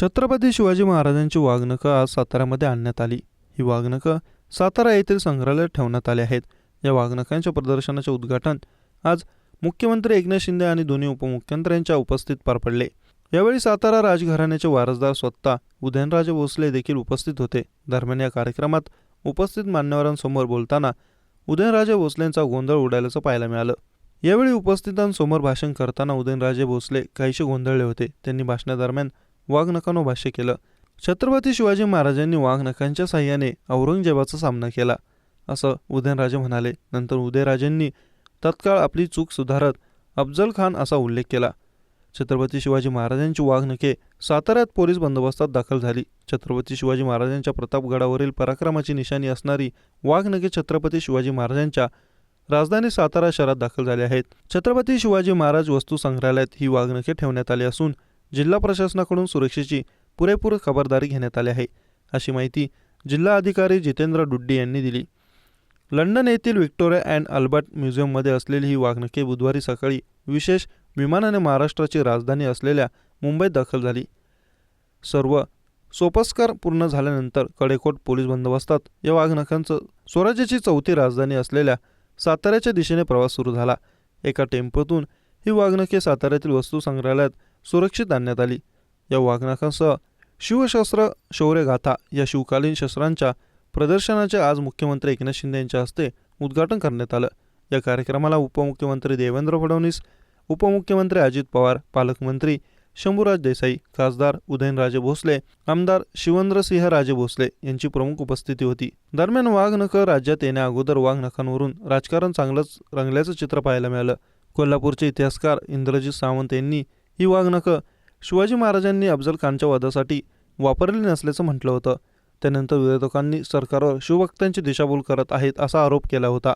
छत्रपती शिवाजी महाराजांची वाघनखं आज साताऱ्यामध्ये आणण्यात आली. ही वाघनखं सातारा येथील संग्रहालयात ठेवण्यात आली आहेत. या वाघनखांच्या प्रदर्शनाचे उद्घाटन आज मुख्यमंत्री एकनाथ शिंदे आणि दोन्ही उपमुख्यमंत्र्यांच्या उपस्थित पार पडले. यावेळी सातारा राजघराण्याचे वारसदार स्वतः उदयनराजे भोसले देखील उपस्थित होते. दरम्यान या कार्यक्रमात उपस्थित मान्यवरांसमोर बोलताना उदयनराजे भोसलेंचा गोंधळ उडाल्याचं पाहायला मिळालं. यावेळी उपस्थितांसमोर भाषण करताना उदयनराजे भोसले काहीसे गोंधळले होते. त्यांनी भाषणादरम्यान वाघनखांवर भाष्य केलं. छत्रपती शिवाजी महाराजांनी वाघनखांच्या साह्याने औरंगजेबाचा सामना केला. असं उदयनराजे म्हणाले. नंतर उदयराजेंनी तत्काळ आपली चूक सुधारत अफजल खान असा उल्लेख केला. छत्रपती शिवाजी महाराजांची वाघनखे साताऱ्यात पोलीस बंदोबस्तात दाखल झाली. छत्रपती शिवाजी महाराजांच्या प्रतापगडावरील पराक्रमाची निशाणी असणारी वाघनखे छत्रपती शिवाजी महाराजांच्या राजधानी सातारा शहरात दाखल झाले आहेत. छत्रपती शिवाजी महाराज वस्तू संग्रहालयात ही वाघनखे ठेवण्यात आली असून जिल्हा प्रशासनाकडून सुरक्षेची पुरेपूर खबरदारी घेण्यात आली आहे अशी माहिती जिल्हा अधिकारी जितेंद्र डुड्डी यांनी दिली. लंडन येथील व्हिक्टोरिया अँड अल्बर्ट म्युझियममध्ये असलेली ही वाघनखे बुधवारी सकाळी विशेष विमानाने महाराष्ट्राची राजधानी असलेल्या मुंबईत दाखल झाली. सर्व सोपस्कार पूर्ण झाल्यानंतर कडेकोट पोलीस बंदोबस्तात या वाघनखांचं स्वराज्याची चौथी राजधानी असलेल्या साताऱ्याच्या दिशेने प्रवास सुरू झाला. एका टेम्पोतून ही वाघनखे साताऱ्यातील वस्तू संग्रहालयात सुरक्षित आणण्यात आली. या वाघनखांसह शिवशस्त्र शौर्यगाथा या शिवकालीन शस्त्रांच्या प्रदर्शनाचे आज मुख्यमंत्री एकनाथ शिंदे यांच्या हस्ते उद्घाटन करण्यात आलं. या कार्यक्रमाला उपमुख्यमंत्री देवेंद्र फडणवीस उपमुख्यमंत्री अजित पवार पालकमंत्री शंभूराज देसाई खासदार उदयनराजे भोसले आमदार शिवेंद्रसिंह राजे भोसले यांची प्रमुख उपस्थिती होती. दरम्यान वाघनखं राज्यात येण्या अगोदर वाघनखांवरून राजकारण चांगलंच रंगल्याचं चित्र पाहायला मिळालं. कोल्हापूरचे इतिहासकार इंद्रजित सावंत यांनी ही वाघनखं शिवाजी महाराजांनी अफजल खानच्या वधासाठी वापरली नसल्याचं म्हटलं होतं. त्यानंतर विरोधकांनी सरकारवर शिवभक्तांची दिशाभूल करत आहेत असा आरोप केला होता.